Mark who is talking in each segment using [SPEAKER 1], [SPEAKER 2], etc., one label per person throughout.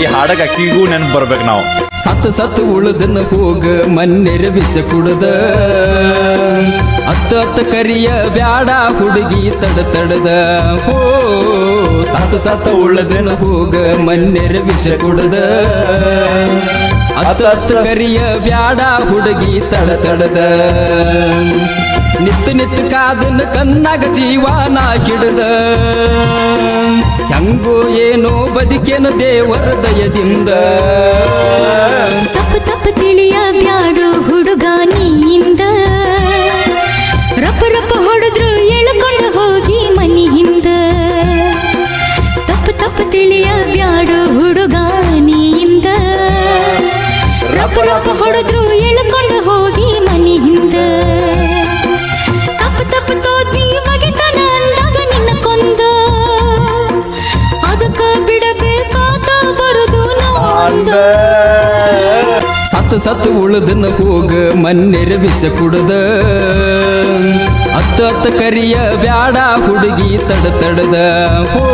[SPEAKER 1] ಈ ಹಾಡಗ ಅಕ್ಕಿಗೂ ನೆನಪು ಬರ್ಬೇಕು ನಾವು.
[SPEAKER 2] ಸತ್ತು ಸತ್ತು ಉಳದನ್ನ ಹೋಗ ಮನ್ನೆರ ಕುಡದ. ಹತ್ತು ಹತ್ತ ಕರಿಯ ಬ್ಯಾಡ ಹುಡುಗಿ ತಡ ತಡದ. ಹೋ, ಸತ್ತು ಸತ್ತು ಉಳದನ್ನ ಹೋಗ ಮನ್ನೆರ ಕುಡದ. ಕುಡ್ದ ಹತ್ತು ಹತ್ತ ಕರಿಯ ಬ್ಯಾಡ ಹುಡುಗಿ ತಡ ತಡದ. ನಿತ್ತು ನಿತ್ತು ಕಾದನ ಕನ್ನಾಗ ಜೀವನ ಹಿಡ್ದ. ಹೆಂಗೋ ಏನೋ ಬದುಕೇನು ದೇವರ ದಯದಿಂದ.
[SPEAKER 3] ತಪ್ಪು ತಪ್ಪು ತಿಳಿಯ ಬ್ಯಾಡು ಹುಡುಗ ನೀಯಿಂದ. ರಪ್ಪ ರಪ್ಪ ಹೊಡೆದ್ರು ಎಳ್ಕೊಂಡು ಹೋಗಿ ಮನಿ ಹಿಂದ ತಪ್ಪು ತಪ್ಪು ತಿಳಿಯ ಬ್ಯಾಡು ಹುಡುಗ ನೀಯಿಂದ. ರಪ್ಪ ರಪ್ಪ ಹೊಡೆದ್ರು
[SPEAKER 2] ಸತ್ತು ಸತ್ತು ಉಳದನ್ನ ಹೋಗ ಮನ್ನೆರ ವಿಷ ಕುಡದ. ಹತ್ತು ಹತ್ತ ಕರಿಯ ಬ್ಯಾಡ ಹುಡುಗಿ ತಡ ತಡದ. ಹೋ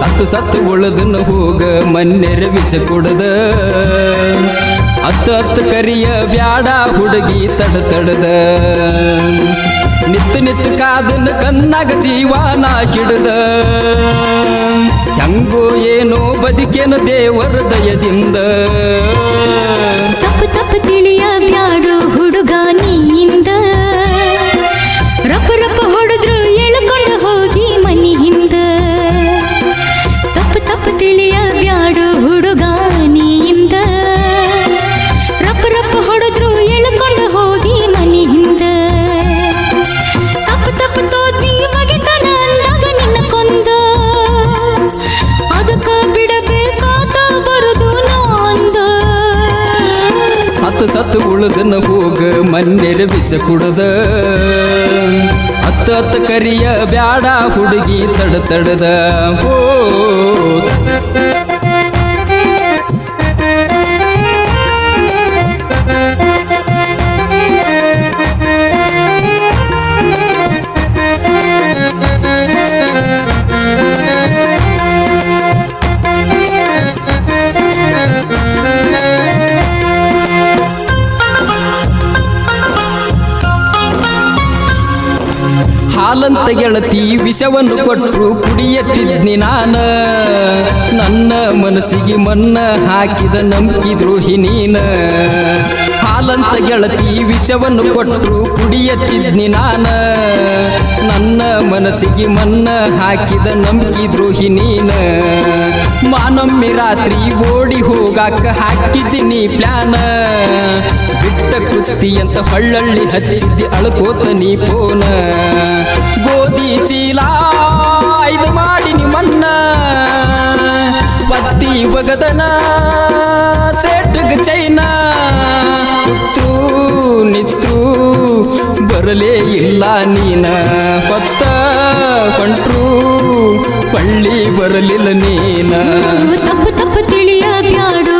[SPEAKER 2] ಸತ್ತು ಸತ್ತು ಉಳದನ್ನ ಹೋಗ ಮನ್ನೆರ ವಿಷ ಕುಡದ. ಹತ್ತು ಹತ್ತ ಕರಿಯ ಬ್ಯಾಡ ಹುಡುಗಿ ತಡ ತಡದ. ನಿತ್ತು ನಿತ್ತು ಕಾದನ್ನ ಕನ್ನಾಗ ಜೀವನ ಹಿಡ್ದ. ಹೆಂಗೋ ಏನೋ ಬದುಕೇನು ದೇವರ ದಯದಿಂದ.
[SPEAKER 3] ತಪ್ಪು ತಪ್ಪು ತಿಳಿಯ
[SPEAKER 2] ಸತ್ತು ಸತ್ತು ಉಳಿದನ ಹೋಗ ಮನ್ನೆರ ಬಿಸ ಕುಡದ. ಹತ್ತ ಹತ್ತ ಕರಿಯ ಬ್ಯಾಡ ಹುಡುಗಿ ತಡ ತಡದ. ಹೋ ಹಾಲಂತ ಗೆಳತಿ ವಿಷವನ್ನು ಕೊಟ್ಟರು ಕುಡಿಯತ್ತಿದ್ನಿ ನಾನ. ನನ್ನ ಮನಸ್ಸಿಗೆ ಮನ್ನ ಹಾಕಿದ ನಂಬಿದ್ರೋಹಿ ನೀನ. ಹಾಲಂತ ಗೆಳತಿ ವಿಷವನ್ನು ಕೊಟ್ಟರು ಕುಡಿಯತ್ತಿದ್ನಿ ನಾನ. ನನ್ನ ಮನಸ್ಸಿಗೆ ಮನ್ನ ಹಾಕಿದ ನಂಬಿದ್ರೋಹಿ ನೀನ. ಮಾನೊಮ್ಮೆ ರಾತ್ರಿ ಓಡಿ ಹೋಗಾಕ ಹಾಕಿದ್ದೀನಿ ಪ್ಲಾನ. ಕುತ್ತಿ ಅಂತ ಹಳ್ಳಳ್ಳಿ ಹಚ್ಚಿದ್ದಿ ಅಳ್ಕೋತ ನೀ ಪೋನ. ಗೋಧಿ ಚೀಲ ಇದು ಮಾಡಿ ನಿಮ್ಮನ್ನ ಪತ್ತಿ ಬಗದನ ಸೆಟ್ಗ ಚೈನ. ಕುತ್ತು ನಿತ್ತು ಬರಲೇ ಇಲ್ಲ ನೀನ. ಪತ್ತ ಕಂಟ್ರು, ಪಳ್ಳಿ ಬರಲಿಲ್ಲ ನೀನ
[SPEAKER 3] ತಪ್ಪು ತಪ್ಪು ತಿಳಿಯ ಬ್ಯಾಡು.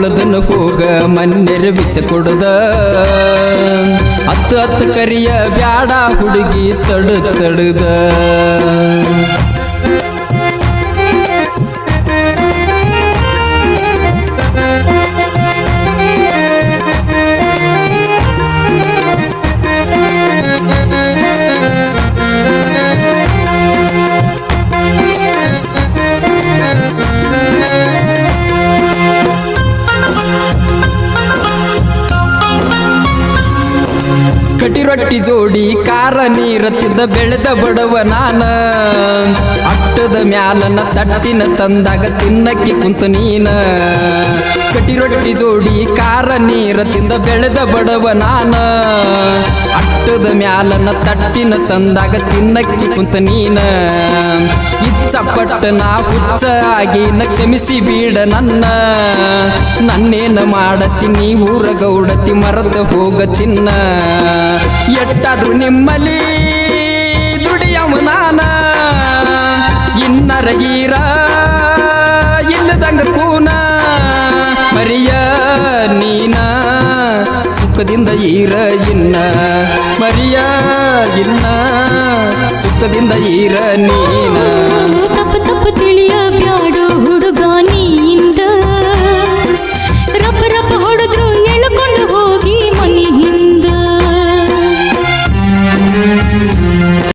[SPEAKER 3] ತುಳದನ ಹೋಗ
[SPEAKER 2] ಮನ್ನೆರ ಬಿಸ ಕೊಡದ ಹತ್ತು ಹತ್ತು ಕರಿಯ ಬ್ಯಾಡ ಹುಡುಗಿ ತಡು ತಡುದ. ರೊಟ್ಟಿ ಜೋಡಿ ಕಾರ ನೀರ ತಿಂದ ಬೆಳೆದ ಬಡವ ನಾನ. ಅಟ್ಟದ ಮ್ಯಾಲನ ತಟ್ಟಿನ ತಂದಾಗ ತಿನ್ನಕ್ಕಿ ಕುಂತ ನೀನ. ಕಟಿ ರೊಟ್ಟಿ ಜೋಡಿ ಕಾರ ನೀರ ತಿಂದ ಬೆಳೆದ ಬಡವ ನಾನ. ಅಟ್ಟದ ಮ್ಯಾಲನ ತಟ್ಟಿನ ತಂದಾಗ ತಿನ್ನಕ್ಕಿ ಕುಂತ ನೀನ. ಇಚ್ಚಪಟ್ಟ ನಾ ಹುಚ್ಚ ಆಗಿ ನ ಕ್ಷಮಿಸಿ ಬೀಡ ನನ್ನ. ನನ್ನೇನ ಮಾಡತಿ ನೀ ಊರ ಗೌಡತಿ ಮರದ ಹೋಗ ಚಿನ್ನ. ಎಟ್ಟಾದ್ರು ನಿಮ್ಮಲ್ಲಿ ದುಡಿಯವ ನಾನ. ಇನ್ನರಗೀರ ಇಲ್ಲದಂಗ ಕೂನ. ಮರಿಯ ನೀನ ಸುಖದಿಂದ ಈರ ಇನ್ನ ಮರಿಯ ಇನ್ನ ಸುಖದಿಂದ ಈರ ನೀನ.